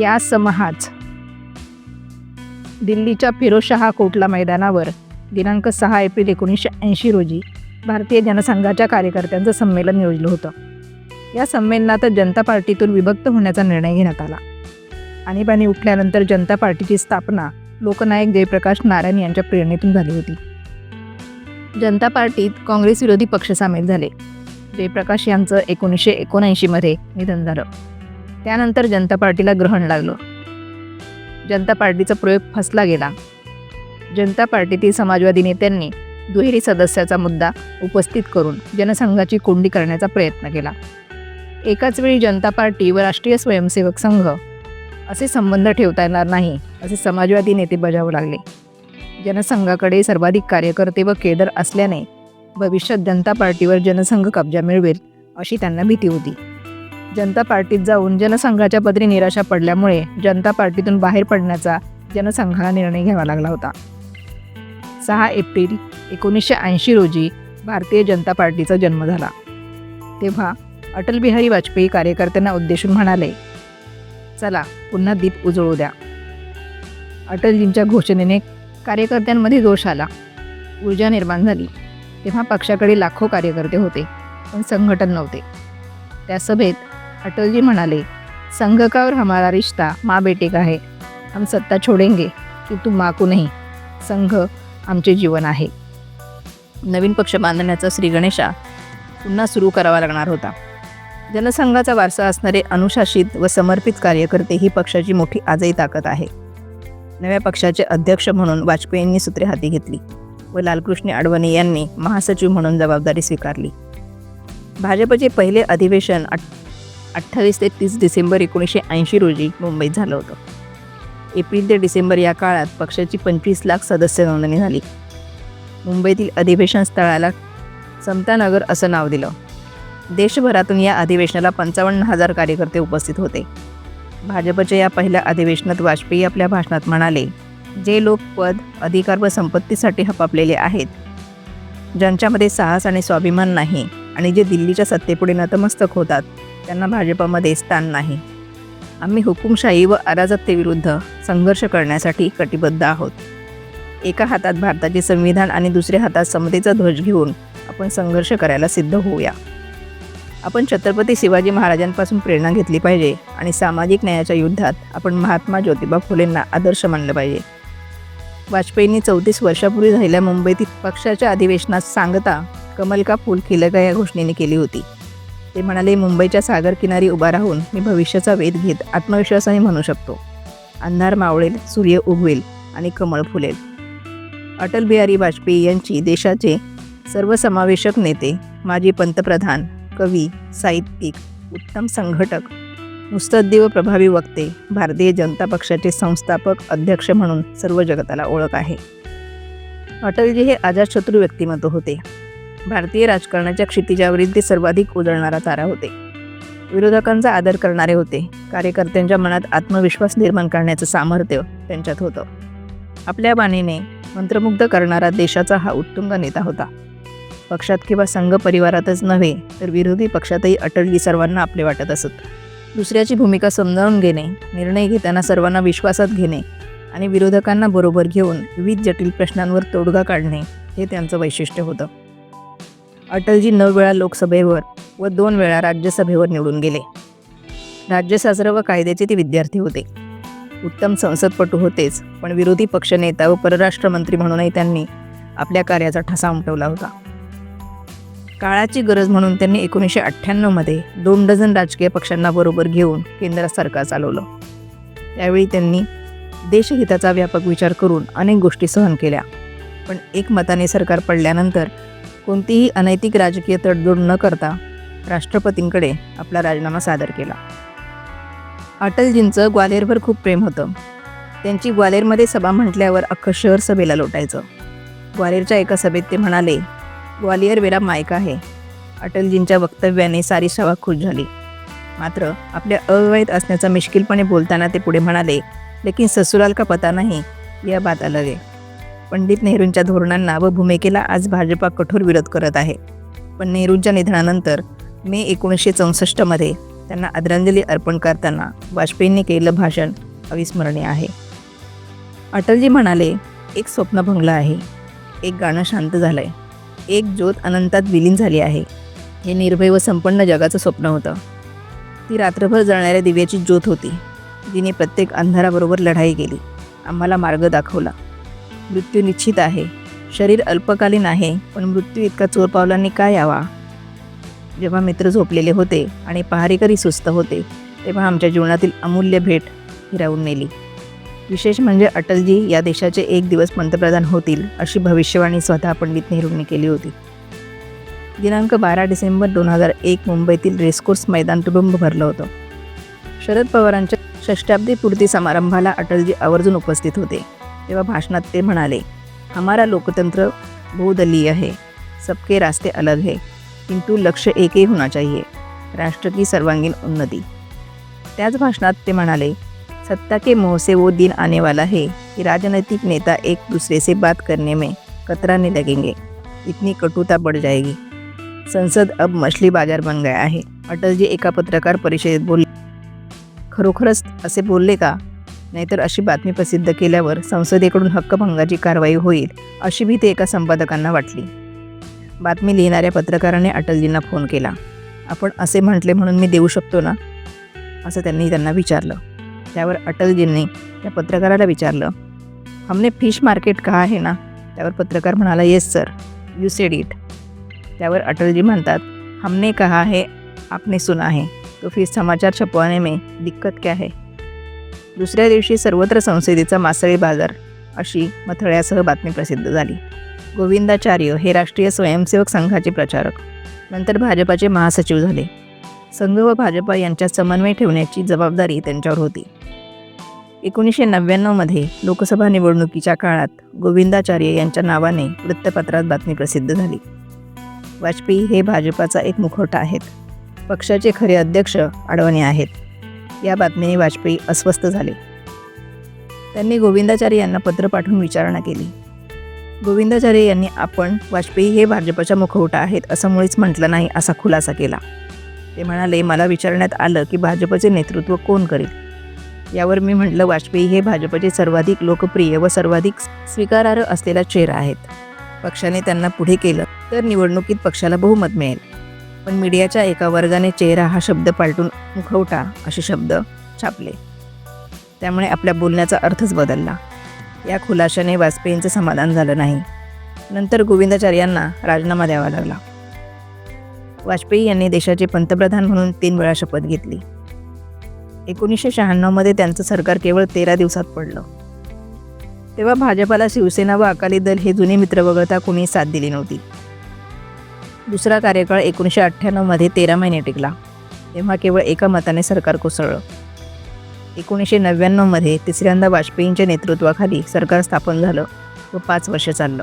या समहाच. दिल्लीच्या फिरोजशहा कोटला मैदानावर दिनांक सहा एप्रिल एकोणीसशे ऐंशी रोजी भारतीय जनसंघाच्या कार्यकर्त्यांचं संमेलन योजलं होतं. या संमेलनात जनता पार्टीतून विभक्त होण्याचा निर्णय घेण्यात आला. आणीबाणी उठल्यानंतर जनता पार्टीची स्थापना लोकनायक जयप्रकाश नारायण यांच्या प्रेरणेतून झाली होती. जनता पार्टीत काँग्रेस विरोधी पक्ष सामील झाले. जयप्रकाश यांचं एकोणीसशे एकोणऐंशीमध्ये निधन झालं. त्यानंतर जनता पार्टीला ग्रहण लागलं. जनता पार्टीचा प्रयोग फसला गेला. जनता पार्टीतील समाजवादी नेत्यांनी दुहेरी सदस्याचा मुद्दा उपस्थित करून जनसंघाची कोंडी करण्याचा प्रयत्न केला. एकाच वेळी जनता पार्टी व राष्ट्रीय स्वयंसेवक संघ असे संबंध ठेवता येणार नाही असे समाजवादी नेते बजावू लागले. जनसंघाकडे सर्वाधिक कार्यकर्ते व केडर असल्याने भविष्यात जनता पार्टीवर जनसंघ कब्जा मिळवेल अशी त्यांना भीती होती. जनता पार्टीत जाऊन जनसंघाच्या पदरी निराशा पडल्यामुळे जनता पार्टीतून बाहेर पडण्याचा जनसंघाला निर्णय घ्यावा लागला होता. सहा एप्रिल एकोणीसशे ऐंशी रोजी भारतीय जनता पार्टीचा जन्म झाला. तेव्हा अटल बिहारी वाजपेयी कार्यकर्त्यांना उद्देशून म्हणाले चला पुन्हा दीप उजळू द्या. अटलजींच्या घोषणेने कार्यकर्त्यांमध्ये जोश आला. ऊर्जा निर्माण झाली. तेव्हा पक्षाकडे लाखो कार्यकर्ते होते पण संघटन नव्हते. त्या सभेत अटलजी म्हणाले संघ हमारा रिश्ता माँ बेटे का है? हम सत्ता छोडेंगे की तू माकू नाही। संघ आमचे जीवन आहे. नवीन पक्ष बांधण्याचा श्रीगणेशा पुन्हा सुरू करावा लागणार होता. जनसंघाचा वारसा असणारे अनुशासित व समर्पित कार्यकर्ते ही पक्षाची मोठी आजही ताकद आहे. नव्या पक्षाचे अध्यक्ष म्हणून वाजपेयींनी सूत्रे हाती घेतली व लालकृष्ण अडवाणी यांनी महासचिव म्हणून जबाबदारी स्वीकारली. भाजपचे पहिले अधिवेशन अठ्ठावीस ते तीस डिसेंबर एकोणीसशे ऐंशी रोजी मुंबईत झालं होतं. एप्रिल ते डिसेंबर या काळात पक्षाची पंचवीस लाख सदस्य नोंदणी झाली. मुंबईतील अधिवेशन स्थळाला समतानगर असं नाव दिलं. देशभरातून या अधिवेशनाला पंचावन्न हजार कार्यकर्ते उपस्थित होते. भाजपच्या या पहिल्या अधिवेशनात वाजपेयी आपल्या भाषणात म्हणाले जे लोक पद अधिकार व संपत्तीसाठी हपापलेले आहेत ज्यांच्यामध्ये साहस आणि स्वाभिमान नाही आणि जे दिल्लीच्या सत्तेपुढे नतमस्तक होतात त्यांना भाजपमध्ये स्थान नाही. आम्ही हुकुमशाही व अराजकतेविरुद्ध संघर्ष करण्यासाठी कटिबद्ध आहोत. एका हातात भारताचे संविधान आणि दुसऱ्या हातात समतेचा ध्वज घेऊन आपण संघर्ष करायला सिद्ध होऊया. आपण छत्रपती शिवाजी महाराजांपासून प्रेरणा घेतली पाहिजे आणि सामाजिक न्यायाच्या युद्धात आपण महात्मा ज्योतिबा फुलेंना आदर्श मानलं पाहिजे. वाजपेयींनी चौतीस वर्षापूर्वी झालेल्या मुंबईतील पक्षाच्या अधिवेशनात सांगता कमल का फूल खिलका या घोषणेने केली होती. ते म्हणाले मुंबईच्या सागरकिनारी उभा राहून मी भविष्याचा वेध घेत आत्मविश्वासाने म्हणू शकतो. अंधार मावळेल सूर्य उगवेल आणि कमळ फुलेल. अटल बिहारी वाजपेयी यांची देशाचे सर्वसमावेशक नेते माजी पंतप्रधान कवी साहित्यिक उत्तम संघटक मुस्तद्दी व प्रभावी वक्ते भारतीय जनता पक्षाचे संस्थापक अध्यक्ष म्हणून सर्व जगताला ओळख आहे. अटलजी हे अजातशत्रू व्यक्तिमत्व होते. भारतीय राजकारणाच्या क्षितिजावरील ते सर्वाधिक उजळणारा तारा होते. विरोधकांचा आदर करणारे होते. कार्यकर्त्यांच्या मनात आत्मविश्वास निर्माण करण्याचं सामर्थ्य त्यांच्यात होतं. आपल्या बाणीने मंत्रमुग्ध करणारा देशाचा हा उत्तुंग नेता होता. पक्षात किंवा संघ परिवारातच नव्हे तर विरोधी पक्षातही अटलजी सर्वांना आपले वाटत असत. दुसऱ्याची भूमिका समजावून घेणे निर्णय घेताना सर्वांना विश्वासात घेणे आणि विरोधकांना बरोबर घेऊन विविध जटिल प्रश्नांवर तोडगा काढणे हे त्यांचं वैशिष्ट्य होतं. अटलजी नऊ वेळा लोकसभेवर व दोन वेळा राज्यसभेवर निवडून गेले. राज्यशास्त्र व कायद्याचे ते विद्यार्थी होते. उत्तम संसदपटू होतेच पण विरोधी पक्षनेता व परराष्ट्र मंत्री म्हणूनही त्यांनी आपल्या कार्याचा ठसा उमटवला होता. काळाची गरज म्हणून त्यांनी एकोणीसशे अठ्ठ्याण्णवमध्ये दोन डझन राजकीय पक्षांना बरोबर घेऊन केंद्र सरकार चालवलं. त्यावेळी त्यांनी देशहिताचा व्यापक विचार करून अनेक गोष्टी सहन केल्या. पण एकमताने सरकार पडल्यानंतर कोणतीही अनैतिक राजकीय तडजोड न करता राष्ट्रपतींकडे आपला राजीनामा सादर केला. अटलजींचं ग्वाल्हेरवर खूप प्रेम होतं. त्यांची ग्वालेरमध्ये सभा म्हटल्यावर अख्खं शहर सभेला लोटायचं. ग्वालेरच्या एका सभेत ते म्हणाले ग्वालियर वेरा मायका आहे. अटलजींच्या वक्तव्याने सारी सभा खुश झाली. मात्र आपल्या अविवाहित असण्याचा मिश्किलपणे बोलताना ते पुढे म्हणाले लेकिन ससुराल का पता नाही या बात अलग आहे. पंडित नेहरूंच्या धोरणांना व भूमिकेला आज भाजपा कठोर विरोध करत आहे. पण नेहरूंच्या निधनानंतर मे एकोणीसशे चौसष्टमध्ये त्यांना आदरांजली अर्पण करताना वाजपेयींनी केलेलं भाषण अविस्मरणीय आहे. अटलजी म्हणाले एक स्वप्न भंगलं आहे. एक गाणं शांत झालं आहे एक ज्योत अनंतात विलीन झाली आहे. हे निर्भय व संपन्न जगाचं स्वप्न होतं. ती रात्रभर जळणाऱ्या दिव्याची ज्योत होती. जिने प्रत्येक अंधाराबरोबर लढाई केली. आम्हाला मार्ग दाखवला. मृत्यू निश्चित आहे. शरीर अल्पकालीन आहे पण मृत्यू इतका चोर पावलांनी का यावा? जेव्हा मित्र झोपलेले होते आणि पहारेकरी सुस्त होते तेव्हा आमच्या जीवनातील अमूल्य भेट हिरावून नेली. विशेष म्हणजे अटलजी या देशाचे एक दिवस पंतप्रधान होतील अशी भविष्यवाणी स्वतः पंडित नेहरूंनी केली होती. दिनांक बारा डिसेंबर दोन हजार एक मुंबईतील रेसकोर्स मैदान तुडुंब भरलं होतं. शरद पवारांच्या षष्टाब्दी पूर्ती समारंभाला अटलजी आवर्जून उपस्थित होते. तेव्हा भाषणात ते म्हणाले हमारा लोकतंत्र बहुदलीय है सबके रास्ते अलग है किंतु लक्ष्य एक ही होना चाहिए राष्ट्र की सर्वांगीण उन्नती. त्याच भाषणात ते म्हणाले सत्ता के मोह से वो दिन आने वाला है कि राजनैतिक नेता एक दूसरे से बात करने में कतराने लगेंगे इतनी कटुता बढ़ जाएगी। संसद अब मछली बाजार बन गया आहे अटलजी एका पत्रकार परिषदेत बोलले खरोखरच असे बोलले का? नाहीतर अशी बातमी प्रसिद्ध केल्यावर संसदेकडून हक्कभंगाची कारवाई होईल अशी भीती एका संपादकांना वाटली. बातमी लिहिणाऱ्या पत्रकाराने अटलजींना फोन केला. आपण असे म्हटले म्हणून मी देऊ शकतो ना? असं त्यांनी त्यांना विचारलं. त्यावर अटलजींनी त्या पत्रकाराला विचारलं हमने फिश मार्केट कहा आहे ना? त्यावर पत्रकार म्हणाला yes sir you said it. त्यावर अटलजी म्हणतात हमने कहा है आपने सुना है. तो फिर समाचार छपवाने में दिक्कत क्या है? दुसऱ्या दिवशी सर्वत्र संसदेचा मासळी बाजार अशी मथळ्यासह बातमी प्रसिद्ध झाली. गोविंदाचार्य हे राष्ट्रीय स्वयंसेवक संघाचे प्रचारक नंतर भाजपाचे महासचिव झाले. संघ व भाजपा यांच्यात समन्वय ठेवण्याची जबाबदारी त्यांच्यावर होती. एकोणीसशे नव्याण्णवमध्ये लोकसभा निवडणुकीच्या काळात गोविंदाचार्य यांच्या नावाने वृत्तपत्रात बातमी प्रसिद्ध झाली. वाजपेयी हे भाजपाचा एक मुखवटा आहेत. पक्षाचे खरे अध्यक्ष आडवाणी आहेत. या बातमीने वाजपेयी अस्वस्थ झाले. त्यांनी गोविंदाचार्य यांना पत्र पाठवून विचारणा केली. गोविंदाचार्य यांनी आपण वाजपेयी हे भाजपच्या मुखवटा आहेत असं मुळीच म्हटलं नाही असा खुलासा केला. ते म्हणाले मला विचारण्यात आलं की भाजपचे नेतृत्व कोण करेल? यावर मी म्हटलं वाजपेयी हे भाजपचे सर्वाधिक लोकप्रिय व सर्वाधिक स्वीकारार्ह असलेला चेहरा आहेत. पक्षाने त्यांना पुढे केलं तर निवडणुकीत पक्षाला बहुमत मिळेल. पण मीडियाच्या एका वर्गाने चेहरा हा शब्द पालटून मुखवटा असे शब्द छापले. त्यामुळे आपल्या बोलण्याचा अर्थच बदलला. या खुलाशाने वाजपेयींचं समाधान झालं नाही. नंतर गोविंदाचार्यांना राजीनामा द्यावा लागला. वाजपेयी यांनी देशाचे पंतप्रधान म्हणून तीन वेळा शपथ घेतली. एकोणीसशे शहाण्णवमध्ये त्यांचं सरकार केवळ तेरा दिवसात पडलं. तेव्हा भाजपाला शिवसेना व अकाली दल हे जुने मित्र वगळता कोणी साथ दिली नव्हती. दुसरा कार्यकाळ एकोणीसशे अठ्ठ्याण्णवमध्ये तेरा महिने टिकला. तेव्हा केवळ एका मताने सरकार कोसळलं. एकोणीसशे नव्याण्णवमध्ये तिसऱ्यांदा वाजपेयींच्या नेतृत्वाखाली सरकार स्थापन झालं व पाच वर्ष चाललं.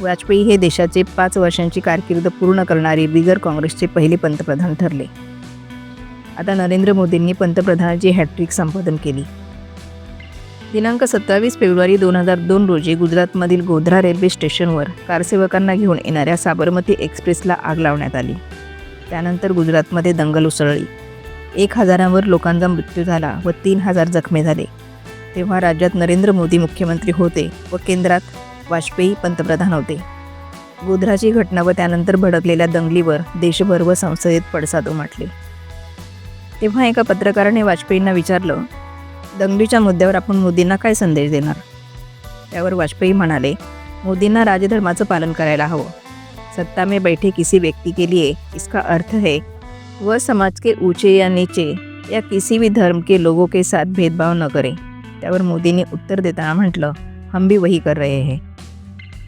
वाजपेयी हे देशाचे पाच वर्षांची कारकीर्द पूर्ण करणारे बिगर काँग्रेसचे पहिले पंतप्रधान ठरले. आता नरेंद्र मोदींनी पंतप्रधानाची हॅट्रिक संपादन केली. दिनांक सत्तावीस फेब्रुवारी दोन हजार दोन रोजी गुजरातमधील गोध्रा रेल्वे स्टेशनवर कारसेवकांना घेऊन येणाऱ्या साबरमती एक्सप्रेसला आग लावण्यात आली. त्यानंतर गुजरातमध्ये दंगल उसळली. एक हजारावर लोकांचा मृत्यू झाला व तीन हजार जखमी झाले. तेव्हा राज्यात नरेंद्र मोदी मुख्यमंत्री होते व केंद्रात वाजपेयी पंतप्रधान होते. गोध्राची घटना व त्यानंतर भडकलेल्या दंगलीवर देशभर व संसदेत पडसाद उमटले. तेव्हा एका पत्रकाराने वाजपेयींना विचारलं दंगलीच्या मुद्द्यावर आपण मोदींना काय संदेश देणार? त्यावर वाजपेयी म्हणाले मोदींना राजधर्माचं पालन करायला हवं. सत्ता में बैठे किसी व्यक्ति के लिए इसका अर्थ है वह समाज के ऊंचे या नीचे या किसी भी धर्म के लोगों के साथ भेदभाव न करें. त्यावर मोदींनी उत्तर देताना म्हटलं हम भी वही कर रहे हैं.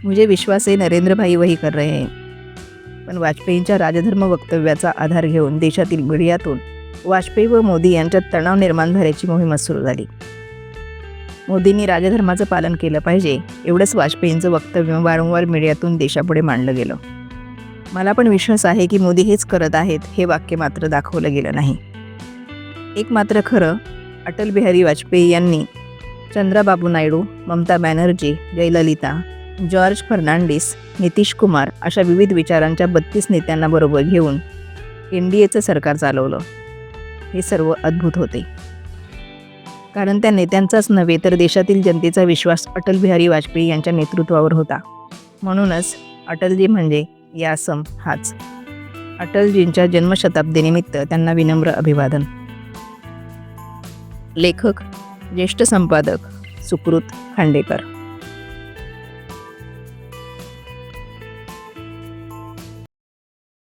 मुझे विश्वास आहे नरेंद्र भाई वही कर रहे हैं. पण वाजपेयींच्या राजधर्म वक्तव्याचा आधार घेऊन देशातील मीडियातून वाजपेयी व मोदी यांच्यात तणाव निर्माण झाल्याची मोहीम सुरू झाली. मोदींनी राजधर्माचं पालन केलं पाहिजे एवढंच वाजपेयींचं वक्तव्य वारंवार मीडियातून देशापुढे मांडलं गेलं. मला पण विश्वास आहे की मोदी हेच करत आहेत हे वाक्य मात्र दाखवलं गेलं नाही. एक मात्र खरं अटल बिहारी वाजपेयी यांनी चंद्राबाबू नायडू ममता बॅनर्जी जयललिता जॉर्ज फर्नांडिस नितीश कुमार अशा विविध विचारांच्या बत्तीस नेत्यांना बरोबर घेऊन एन डी एचं सरकार चालवलं. हे सर्व अद्भुत होते. कारण त्या नेत्यांचाच नव्हे तर देशातील जनतेचा विश्वास अटल बिहारी वाजपेयी यांच्या नेतृत्वावर होता. म्हणूनच अटलजी म्हणजे यासम हाच. अटलजींच्या जन्मशताब्दीनिमित्त त्यांना विनम्र अभिवादन. लेखक ज्येष्ठ संपादक सुकृत खांडेकर.